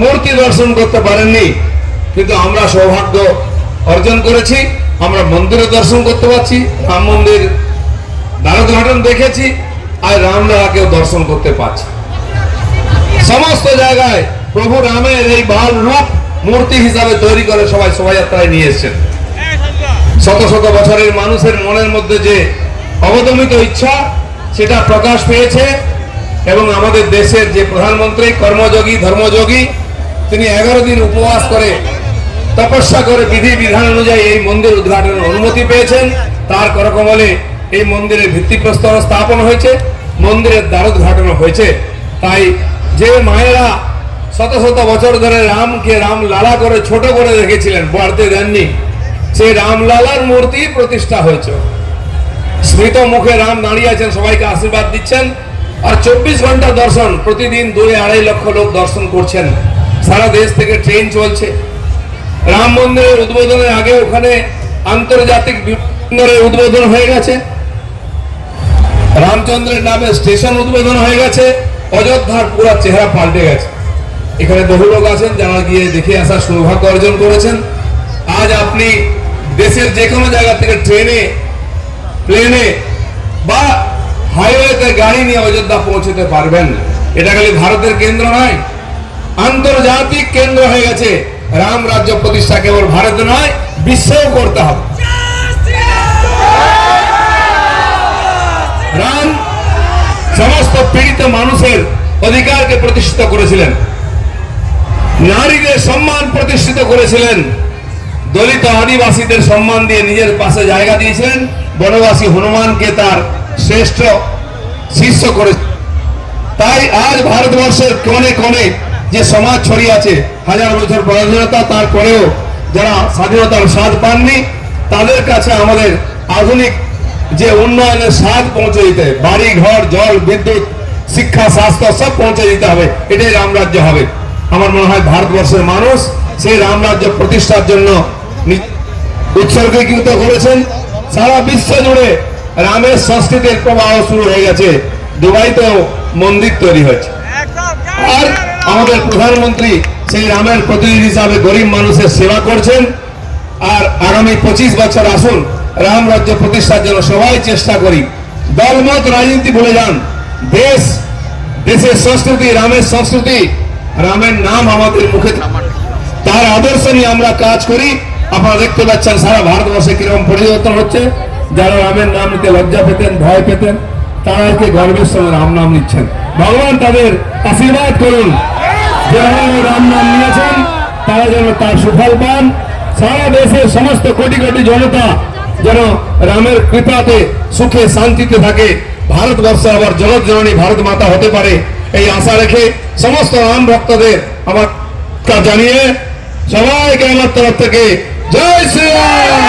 মূর্তি দর্শন করতে পারেননি। কিন্তু আমরা সৌভাগ্য অর্জন করেছি, আমরা মন্দিরে দর্শন করতে পারছি, রাম মন্দির দ্বারোদ্ঘাটন দেখেছি, আর রামলালাকেও দর্শন করতে পারছি। সমস্ত জায়গায় প্রভু রামের এই বাল রূপ মূর্তি হিসাবে তৈরি করে সবাই শোভাযাত্রায় নিয়ে এসেছেন। শত শত বছরের মানুষের মনের মধ্যে যে অবদমিত ইচ্ছা, সেটা প্রকাশ পেয়েছে। এবং আমাদের দেশের যে প্রধানমন্ত্রী কর্মযোগী, ধর্মযোগী, তিনি এগারো দিন উপবাস করে, তপস্যা করে বিধি বিধান অনুযায়ী এই মন্দির উদ্ঘাটনের অনুমতি পেয়েছেন। তার করকমলে এই মন্দিরের ভিত্তিপ্রস্তর স্থাপন হয়েছে, মন্দিরের দ্বারোদ্ঘাটন হয়েছে। তাই যে মায়েরা শত শত বছর ধরে রামকে রাম লালা করে ছোট করে রেখেছিলেন, বাড়তে দেননি, সেই রামলালার মূর্তি প্রতিষ্ঠা হয়েছে। স্মৃত মুখে রাম দাঁড়িয়ে আছেন, সবাইকে আশীর্বাদ দিচ্ছেন। আর চব্বিশ ঘণ্টা দর্শন, প্রতিদিন দুই আড়াই লক্ষ লোক দর্শন করছেন। সারা দেশ থেকে ট্রেন চলছে। রাম মন্দিরের উদ্বোধনের আগে ওখানে আন্তর্জাতিক উদ্বোধন হয়ে গেছে। রামচন্দ্রের নামে স্টেশন উদ্বোধন হয়ে গেছে। অযোধ্যার পুরো চেহারা পাল্টে গেছে। এখানে বহু লোক আছেন যারা গিয়ে দেখে আসার সৌভাগ্য অর্জন করেছেন। আজ আপনি দেশের যে কোনো জায়গা থেকে ট্রেনে, প্লেনে বা গাড়ি নিয়ে অযোধ্যা পৌঁছতে পারবেন না। এটা খালি ভারতের কেন্দ্র নয়, আন্তর্জাতিক কেন্দ্র হয়ে গেছে। রাম রাজ্য প্রতিষ্ঠা কেবল ভারতে নয়, বিশ্বেও করতে হবে। রাম সমস্ত পীড়িত মানুষের অধিকারকে প্রতিষ্ঠিত করেছিলেন। নারীদের সম্মান প্রতিষ্ঠিত করেছিলেন। দলিত আদিবাসীদের সম্মান দিয়ে নিজের পাশে জায়গা দিয়েছিলেন। বনবাসী হনুমানকে তার শ্রেষ্ঠ শিষ্য করে তাই আজ ভারতবর্ষের কোণে কোণে যে সমাজ ছড়িয়ে আছে, হাজার বছর পরাধীনতা, তারপরেও যারা স্বাধীনতার স্বাদ পাননি, তাদের কাছে আমাদের আধুনিক যে উন্নয়নের স্বাদ পৌঁছে দিতে। বাড়ি, ঘর, জল, বিদ্যুৎ, শিক্ষা, স্বাস্থ্য, সব পৌঁছে দিতে হবে। এটাই রামরাজ্য হবে। আমার মনে হয় ভারতবর্ষের মানুষ সেই রামরাজ্য প্রতিষ্ঠার জন্য উৎসর্গীকৃত করেছেন। সারা বিশ্ব জুড়ে রামের সংস্কৃতির প্রবাহ শুরু হয়ে গেছে। দুবাইতেও মন্দির তৈরি হয়েছে। আর আমাদের প্রধানমন্ত্রী সেই রামের প্রতিনিধি হিসাবে গরিব মানুষের সেবা করছেন। আর আগামী পঁচিশ বছর আসুন, রাম রাজ্য প্রতিষ্ঠার জন্য সবাই চেষ্টা করি। দলমত রাজনীতি ভুলে যান। দেশ, দেশের সংস্কৃতি, রামের সংস্কৃতি, রামের নাম আমাদের মুখে তার আদর্শ নিয়ে আমরা কাজ করি। আপনারা দেখতে পাচ্ছেন সারা ভারতবর্ষে কীরকম পরিবর্তন হচ্ছে। যারা রামের নাম নিতে লজ্জা পেতেন, ভয় পেতেন তারা আজকে গর্বের সঙ্গে রাম নাম নিচ্ছেন। ভগবান তাদের আশীর্বাদ করুন। যারা রাম নাম নিয়েছেন, তারা যেন তার সুফল পান। সারা দেশের সমস্ত কোটি কোটি জনতা যেন রামের কৃপাতে, সুখে, শান্তিতে থাকে। ভারতবর্ষ আবার জগৎ জননী ভারত মাতা হতে পারে এই আশা রেখে সমস্ত রাম ভক্তদের আমার জানিয়ে সবাইকে আমার তরফ থেকে জয় শ্রী শ্রীরাম